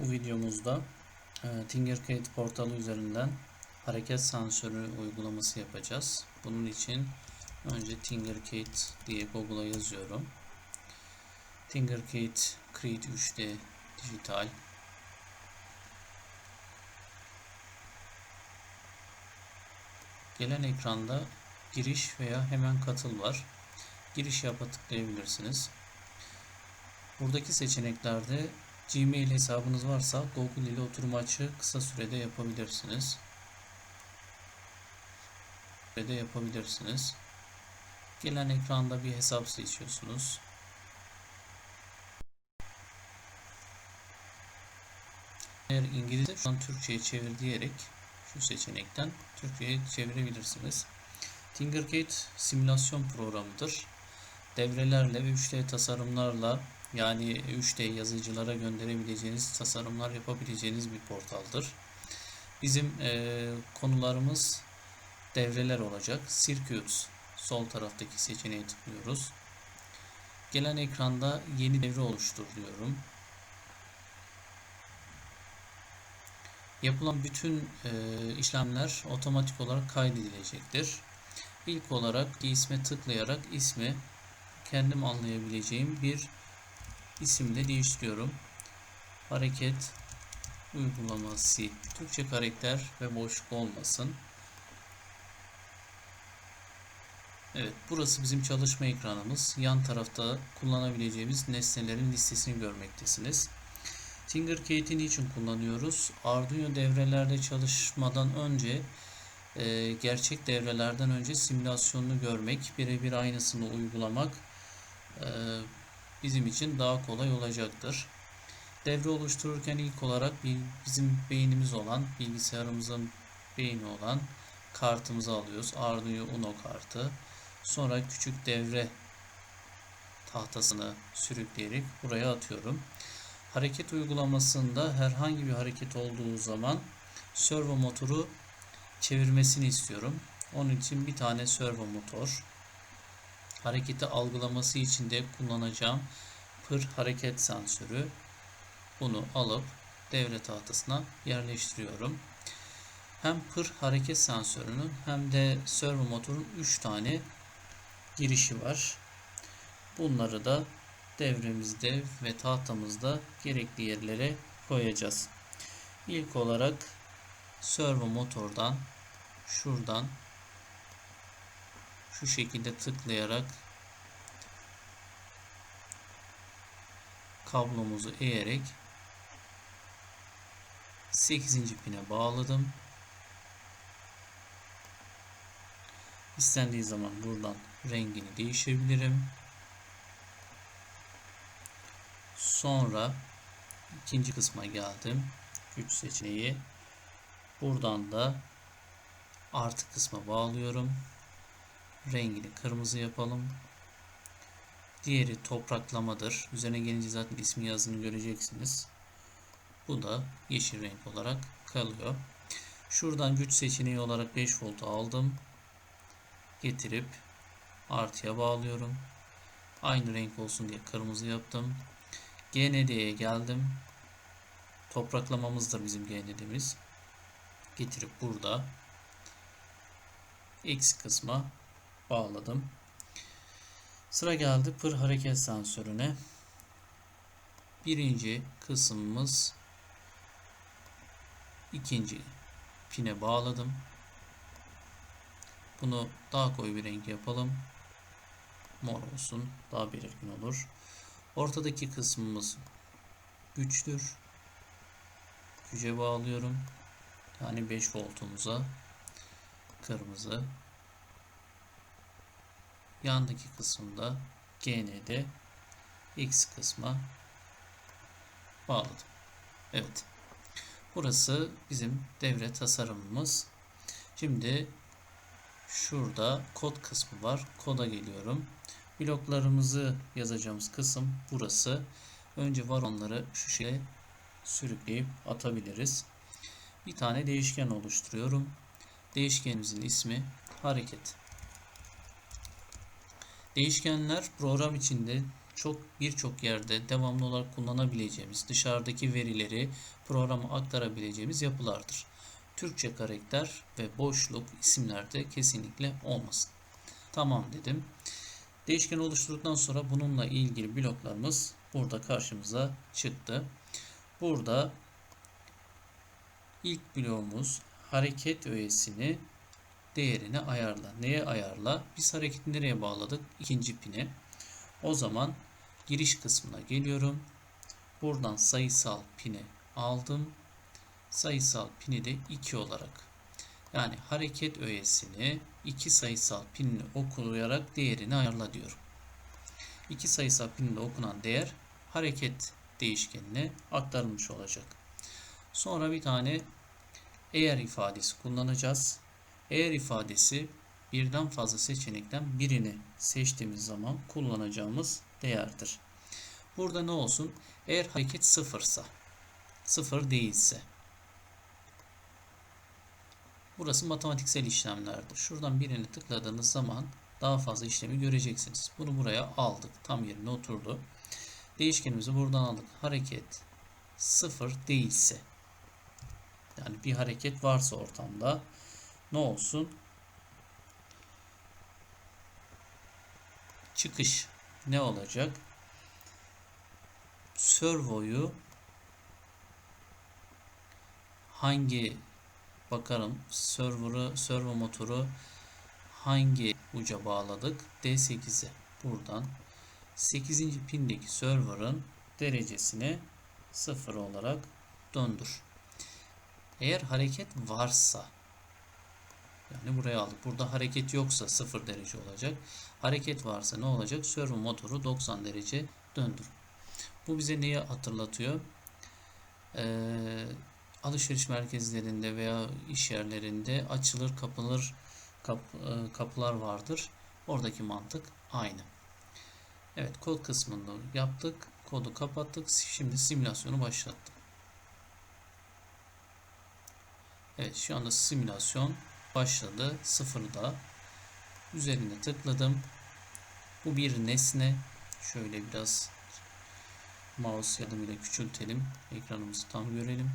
Bu videomuzda e, Tinkercad portalı üzerinden hareket sensörü uygulaması yapacağız. Bunun için önce Tinkercad diye Google'a yazıyorum. Tinkercad Create 3D Dijital Gelen ekranda giriş veya hemen katıl var. Giriş yapa tıklayabilirsiniz. Buradaki seçeneklerde Gmail hesabınız varsa Google ile oturum açı kısa sürede yapabilirsiniz. Sürede yapabilirsiniz. Gelen ekranda bir hesap seçiyorsunuz. Eğer İngilizce şu an Türkçe'ye çevir diyerek şu seçenekten Türkçe'ye çevirebilirsiniz. Tinkercad simülasyon programıdır. Devrelerle ve 3D tasarımlarla yani 3D yazıcılara gönderebileceğiniz tasarımlar yapabileceğiniz bir portaldır. Bizim e, konularımız devreler olacak. Circuits sol taraftaki seçeneğe tıklıyoruz. Gelen ekranda yeni devre oluştur diyorum. Yapılan bütün e, işlemler otomatik olarak kaydedilecektir. İlk olarak isme tıklayarak ismi kendim anlayabileceğim bir isimle değiştiriyorum. Hareket uygulaması Türkçe karakter ve boşluk olmasın. Evet burası bizim çalışma ekranımız. Yan tarafta kullanabileceğimiz nesnelerin listesini görmektesiniz. Tinkercad'i niçin kullanıyoruz? Arduino devrelerde çalışmadan önce e, gerçek devrelerden önce simülasyonunu görmek, birebir aynısını uygulamak e, bizim için daha kolay olacaktır. Devre oluştururken ilk olarak bizim beynimiz olan, bilgisayarımızın beyni olan kartımızı alıyoruz. Arduino Uno kartı. Sonra küçük devre tahtasını sürükleyerek buraya atıyorum. Hareket uygulamasında herhangi bir hareket olduğu zaman servo motoru çevirmesini istiyorum. Onun için bir tane servo motor hareketi algılaması için de kullanacağım pır hareket sensörü. Bunu alıp devre tahtasına yerleştiriyorum. Hem pır hareket sensörünün hem de servo motorun 3 tane girişi var. Bunları da devremizde ve tahtamızda gerekli yerlere koyacağız. İlk olarak servo motordan şuradan şu şekilde tıklayarak kablomuzu eğerek 8. pine bağladım. İstendiği zaman buradan rengini değişebilirim. Sonra ikinci kısma geldim. Güç seçeneği. Buradan da artı kısma bağlıyorum. Rengini kırmızı yapalım. Diğeri topraklamadır. Üzerine gelince zaten ismi yazdığını göreceksiniz. Bu da yeşil renk olarak kalıyor. Şuradan güç seçeneği olarak 5 volt aldım. Getirip artıya bağlıyorum. Aynı renk olsun diye kırmızı yaptım. GND'ye geldim. Topraklamamızdır bizim GND'miz. Getirip burada X kısma bağladım. Sıra geldi pır hareket sensörüne. Birinci kısmımız ikinci pine bağladım. Bunu daha koyu bir renk yapalım. Mor olsun. Daha belirgin olur. Ortadaki kısmımız güçtür. Güce bağlıyorum. Yani 5 voltumuza kırmızı. Yandaki kısımda GND X kısma bağladım. Evet. Burası bizim devre tasarımımız. Şimdi şurada kod kısmı var. Koda geliyorum. Bloklarımızı yazacağımız kısım burası. Önce var onları şu şekilde sürükleyip atabiliriz. Bir tane değişken oluşturuyorum. Değişkenimizin ismi hareket. Değişkenler program içinde çok birçok yerde devamlı olarak kullanabileceğimiz, dışarıdaki verileri programa aktarabileceğimiz yapılardır. Türkçe karakter ve boşluk isimlerde kesinlikle olmasın. Tamam dedim. Değişken oluşturduktan sonra bununla ilgili bloklarımız burada karşımıza çıktı. Burada ilk bloğumuz hareket öğesini değerini ayarla. Neye ayarla? Biz hareketi nereye bağladık? İkinci pine. O zaman giriş kısmına geliyorum. Buradan sayısal pini aldım. Sayısal pini de 2 olarak. Yani hareket öğesini iki sayısal pinini okuyarak değerini ayarla diyorum. İki sayısal pininde okunan değer hareket değişkenine aktarılmış olacak. Sonra bir tane eğer ifadesi kullanacağız. Eğer ifadesi birden fazla seçenekten birini seçtiğimiz zaman kullanacağımız değerdir. Burada ne olsun? Eğer hareket sıfırsa, sıfır değilse. Burası matematiksel işlemlerdir. Şuradan birini tıkladığınız zaman daha fazla işlemi göreceksiniz. Bunu buraya aldık. Tam yerine oturdu. Değişkenimizi buradan aldık. Hareket sıfır değilse yani bir hareket varsa ortamda ne olsun? Çıkış ne olacak? Servoyu hangi bakalım server'ı servo motoru hangi uca bağladık? D8'e buradan 8. pindeki server'ın derecesini 0 olarak döndür. Eğer hareket varsa yani buraya aldık. Burada hareket yoksa 0 derece olacak. Hareket varsa ne olacak? Servo motoru 90 derece döndür. Bu bize neyi hatırlatıyor? Ee, alışveriş merkezlerinde veya iş yerlerinde açılır kapılır kap, e, kapılar vardır. Oradaki mantık aynı. Evet kod kısmını yaptık. Kodu kapattık. Şimdi simülasyonu başlattım. Evet şu anda simülasyon başladı. Sıfırda. Üzerine tıkladım. Bu bir nesne. Şöyle biraz mouse yardımıyla küçültelim. Ekranımızı tam görelim.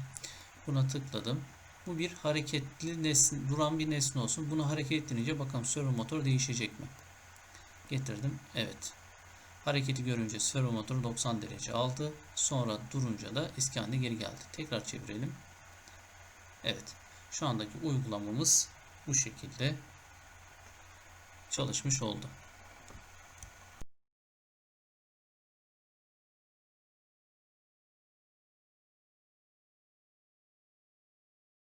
Buna tıkladım. Bu bir hareketli nesne, duran bir nesne olsun. Bunu hareket ettirince bakalım servo motor değişecek mi? Getirdim. Evet. Hareketi görünce servo motor 90 derece aldı. Sonra durunca da eski haline geri geldi. Tekrar çevirelim. Evet. Şu andaki uygulamamız bu şekilde çalışmış oldu.